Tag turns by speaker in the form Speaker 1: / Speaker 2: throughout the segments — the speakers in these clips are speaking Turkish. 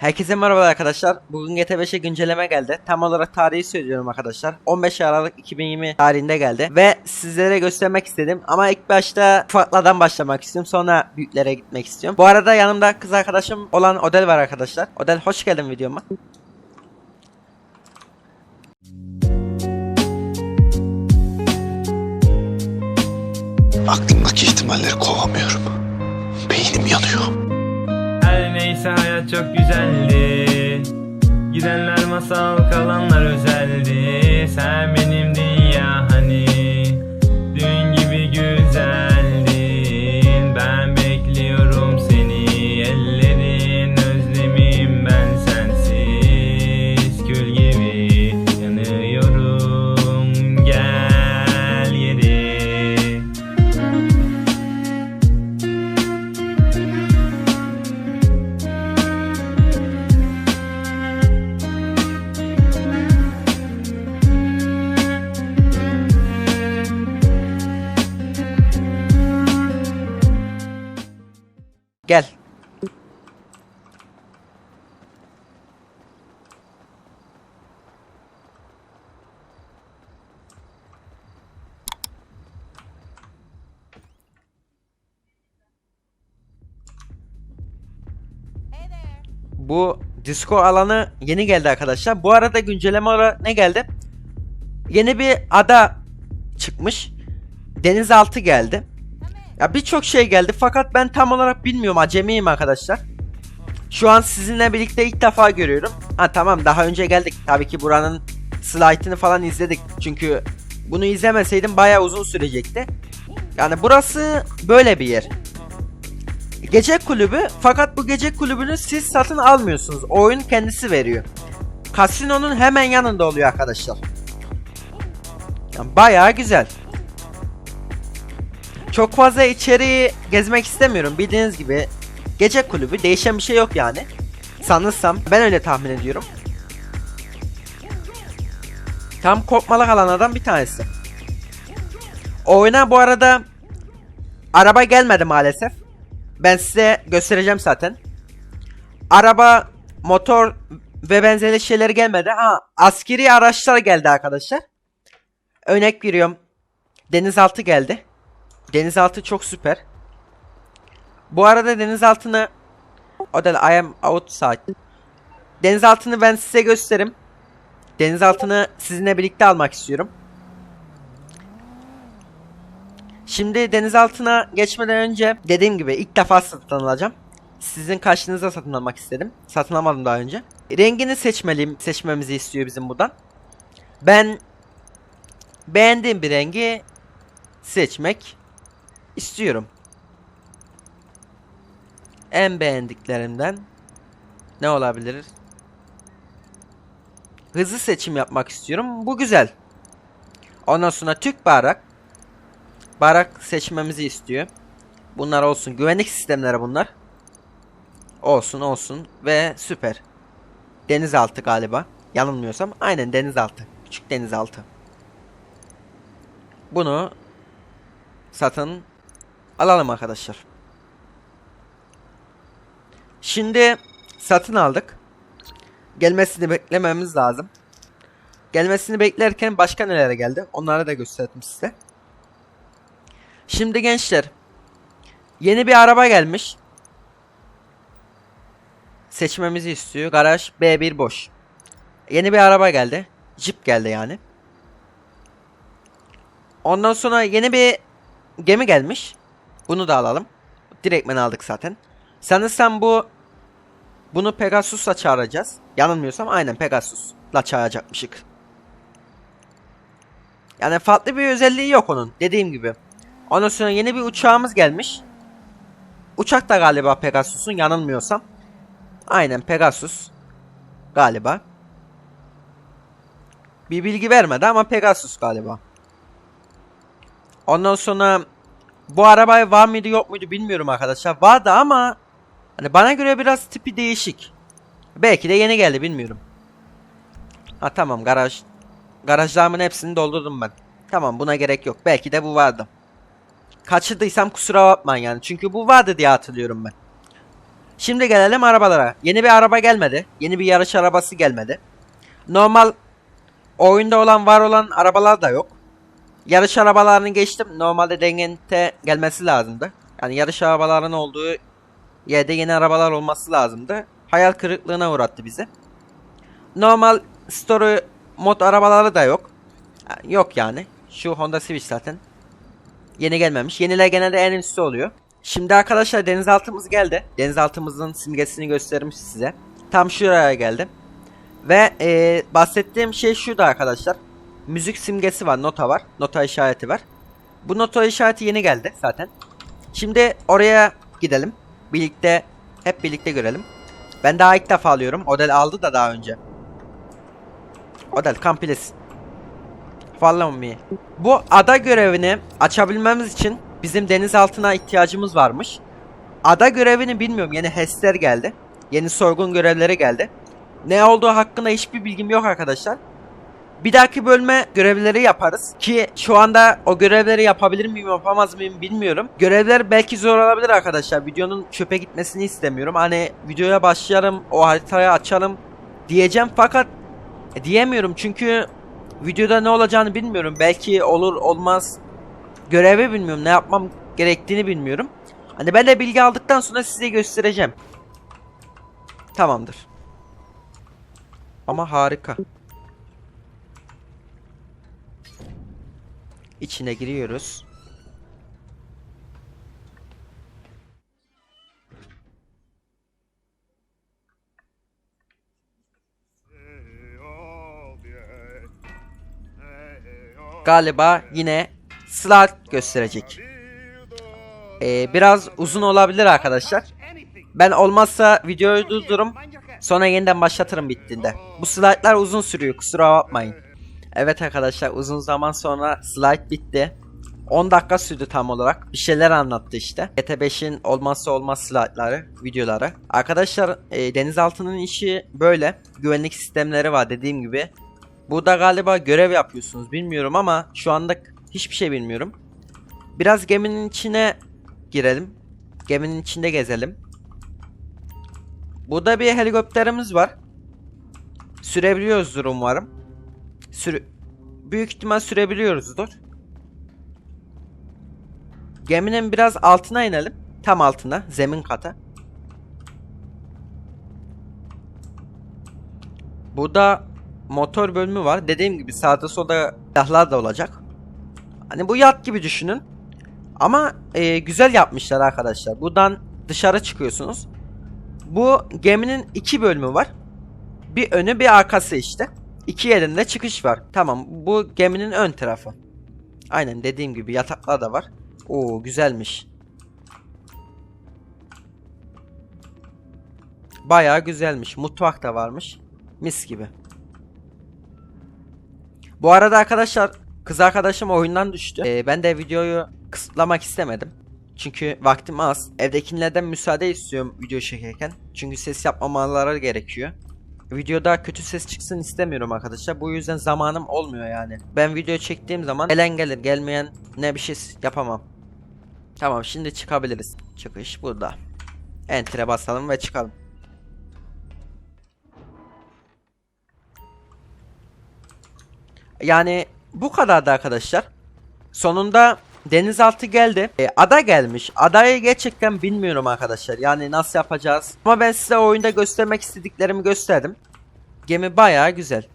Speaker 1: Herkese merhaba arkadaşlar. Bugün GT5'e güncelleme geldi. Tam olarak tarihi söylüyorum arkadaşlar. 15 Aralık 2020 tarihinde geldi. Ve sizlere göstermek istedim. Ama ilk başta ufaklardan başlamak istiyorum. Sonra büyüklere gitmek istiyorum. Bu arada yanımda kız arkadaşım olan Odel var arkadaşlar. Odel hoş geldin videoma.
Speaker 2: Aklımdaki ihtimalleri kovamıyorum. Beynim yanıyor.
Speaker 3: Her neyse hayat çok güzeldi. Gidenler masal kalanlar özeldi. Sen Gel.
Speaker 1: Bu disco alanı yeni geldi arkadaşlar. Bu arada güncelleme olarak ne geldi? Yeni bir ada çıkmış. Denizaltı geldi. Ya birçok şey geldi fakat ben tam olarak bilmiyorum acemiyim arkadaşlar. Şu an sizinle birlikte ilk defa görüyorum. Ha tamam daha önce geldik. Tabii ki buranın slaytını falan izledik. Çünkü bunu izlemeseydim bayağı uzun sürecekti. Yani burası böyle bir yer. Gece kulübü fakat bu gece kulübünü siz satın almıyorsunuz. Oyun kendisi veriyor. Kasinonun hemen yanında oluyor arkadaşlar. Yani bayağı güzel. Çok fazla içeriği gezmek istemiyorum. Bildiğiniz gibi gece kulübü değişen bir şey yok yani. Sanırsam ben öyle tahmin ediyorum. Tam kopmalı alanlardan bir tanesi. Oyuna bu arada araba gelmedi maalesef. Ben size göstereceğim zaten. Araba, motor ve benzeri şeyler gelmedi. Ha, askeri araçlar geldi arkadaşlar. Örnek veriyorum. Denizaltı geldi. Denizaltı çok süper. Bu arada denizaltını o da I am outside. Denizaltını ben size gösteririm. Denizaltını sizinle birlikte almak istiyorum. Şimdi denizaltına geçmeden önce dediğim gibi ilk defa satın alacağım. Sizin karşınıza satın almak istedim. Satın almadım daha önce. Rengini seçmeliyim, seçmemizi istiyor bizim buradan. Ben beğendiğim bir rengi seçmek istiyorum. En beğendiklerimden ne olabilir? Hızlı seçim yapmak istiyorum. Bu güzel. Ondan sonra Türk bayrak. Bayrak seçmemizi istiyor. Bunlar olsun. Güvenlik sistemleri bunlar. Olsun olsun ve süper. Denizaltı galiba. Yanılmıyorsam aynen denizaltı. Küçük denizaltı. Bunu satın alalım arkadaşlar. Şimdi satın aldık. Gelmesini beklememiz lazım. Gelmesini beklerken başka nelere geldi? Onları da gösterdim size. Şimdi gençler yeni bir araba gelmiş. Seçmemizi istiyor. Garaj B1 boş. Yeni bir araba geldi. Jeep geldi yani. Ondan sonra yeni bir gemi gelmiş. Bunu da alalım. Direktmen aldık zaten. Sanırsam bu bunu Pegasus'la çağıracağız. Yanılmıyorsam aynen Pegasus'la çağıracakmışık. Yani farklı bir özelliği yok onun. Dediğim gibi. Ondan sonra yeni bir uçağımız gelmiş. Uçak da galiba Pegasus'un yanılmıyorsam. Aynen Pegasus. Galiba. Bir bilgi vermedi ama Pegasus galiba. Ondan sonra bu araba var mıydı yok muydu bilmiyorum arkadaşlar. Vardı ama hani bana göre biraz tipi değişik. Belki de yeni geldi bilmiyorum. Ha tamam garaj. Garajlarımın hepsini doldurdum ben. Tamam buna gerek yok. Belki de bu vardı. Kaçırdıysam kusura bakmayın yani. Çünkü bu vardı diye hatırlıyorum ben. Şimdi gelelim arabalara. Yeni bir araba gelmedi. Yeni bir yarış arabası gelmedi. Normal oyunda olan var olan arabalar da yok. Yarış arabalarını geçtim. Normalde Dengente gelmesi lazımdı. Yani yarış arabalarının olduğu yerde yeni arabalar olması lazımdı. Hayal kırıklığına uğrattı bizi. Normal story mod arabaları da yok. Yok yani. Şu Honda Civic zaten. Yeni gelmemiş. Yeniler genelde en üstü oluyor. Şimdi arkadaşlar denizaltımız geldi. Denizaltımızın simgesini göstermiş size. Tam şuraya geldim. Ve eee, bahsettiğim şey şurada arkadaşlar. Müzik simgesi var, nota var. Nota işareti var. Bu nota işareti yeni geldi zaten. Şimdi oraya gidelim. Birlikte, hep birlikte görelim. Ben daha ilk defa alıyorum. Odel aldı da daha önce. Odel, come please. Follow me. Bu ada görevini açabilmemiz için bizim deniz altına ihtiyacımız varmış. Ada görevini bilmiyorum. Yeni HES'ler geldi. Yeni sorgun görevleri geldi. Ne olduğu hakkında hiçbir bilgim yok arkadaşlar. Bir dahaki bölme görevleri yaparız. Ki şu anda o görevleri yapabilir miyim yapamaz mıyım bilmiyorum. Görevler belki zor olabilir arkadaşlar. Videonun çöpe gitmesini istemiyorum. Hani videoya başlayalım o haritayı açalım diyeceğim fakat diyemiyorum çünkü videoda ne olacağını bilmiyorum. Belki olur olmaz. Görevi bilmiyorum. Ne yapmam gerektiğini bilmiyorum. Hani ben de bilgi aldıktan sonra size göstereceğim. Tamamdır. Ama harika. İçine giriyoruz. Galiba yine slide gösterecek. Ee, biraz uzun olabilir arkadaşlar. Ben olmazsa videoyu durdururum. Sonra yeniden başlatırım bittiğinde. Bu slide'lar uzun sürüyor kusura bakmayın. Evet arkadaşlar uzun zaman sonra slide bitti. 10 dakika sürdü tam olarak. Bir şeyler anlattı işte. GT5'in olmazsa olmaz slide'ları, videoları. Arkadaşlar e, denizaltının işi böyle. Güvenlik sistemleri var dediğim gibi. Burada galiba görev yapıyorsunuz bilmiyorum ama şu anda hiçbir şey bilmiyorum. Biraz geminin içine girelim. Geminin içinde gezelim. Burada bir helikopterimiz var. Sürebiliyoruzdur umarım. Sür Büyük ihtimal sürebiliyoruzdur. Geminin biraz altına inelim. Tam altına, zemin kata. Burada motor bölümü var. Dediğim gibi sağda solda silahlar da olacak. Hani bu yat gibi düşünün. Ama e, güzel yapmışlar arkadaşlar. Buradan dışarı çıkıyorsunuz. Bu geminin iki bölümü var. Bir önü bir arkası işte. İki yerinde çıkış var. Tamam bu geminin ön tarafı. Aynen dediğim gibi yataklar da var. Oo güzelmiş. Bayağı güzelmiş. Mutfak da varmış. Mis gibi. Bu arada arkadaşlar kız arkadaşım oyundan düştü. Ee, ben de videoyu kısıtlamak istemedim. Çünkü vaktim az. Evdekilerden müsaade istiyorum video çekerken. Çünkü ses yapmamaları gerekiyor. Videoda kötü ses çıksın istemiyorum arkadaşlar. Bu yüzden zamanım olmuyor yani. Ben video çektiğim zaman gelen gelir gelmeyen ne bir şey yapamam. Tamam şimdi çıkabiliriz. Çıkış burada. Enter'e basalım ve çıkalım. Yani bu kadardı arkadaşlar. Sonunda denizaltı geldi. E, ada gelmiş. Adayı gerçekten bilmiyorum arkadaşlar. Yani nasıl yapacağız. Ama ben size oyunda göstermek istediklerimi gösterdim. Gemi bayağı güzel.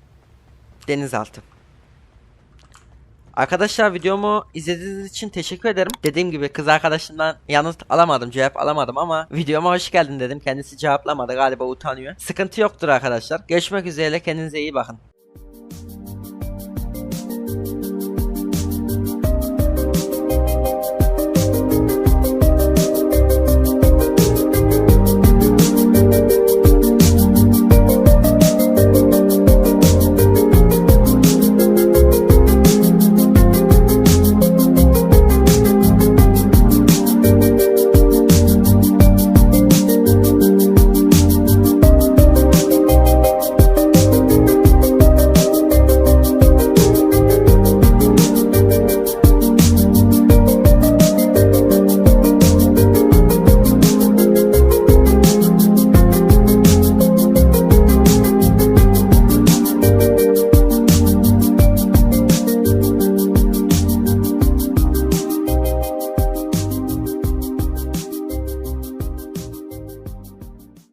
Speaker 1: Denizaltı. Arkadaşlar videomu izlediğiniz için teşekkür ederim. Dediğim gibi kız arkadaşımdan yanıt alamadım, cevap alamadım ama videoma hoş geldin dedim. Kendisi cevaplamadı galiba utanıyor. Sıkıntı yoktur arkadaşlar. Görüşmek üzere kendinize iyi bakın.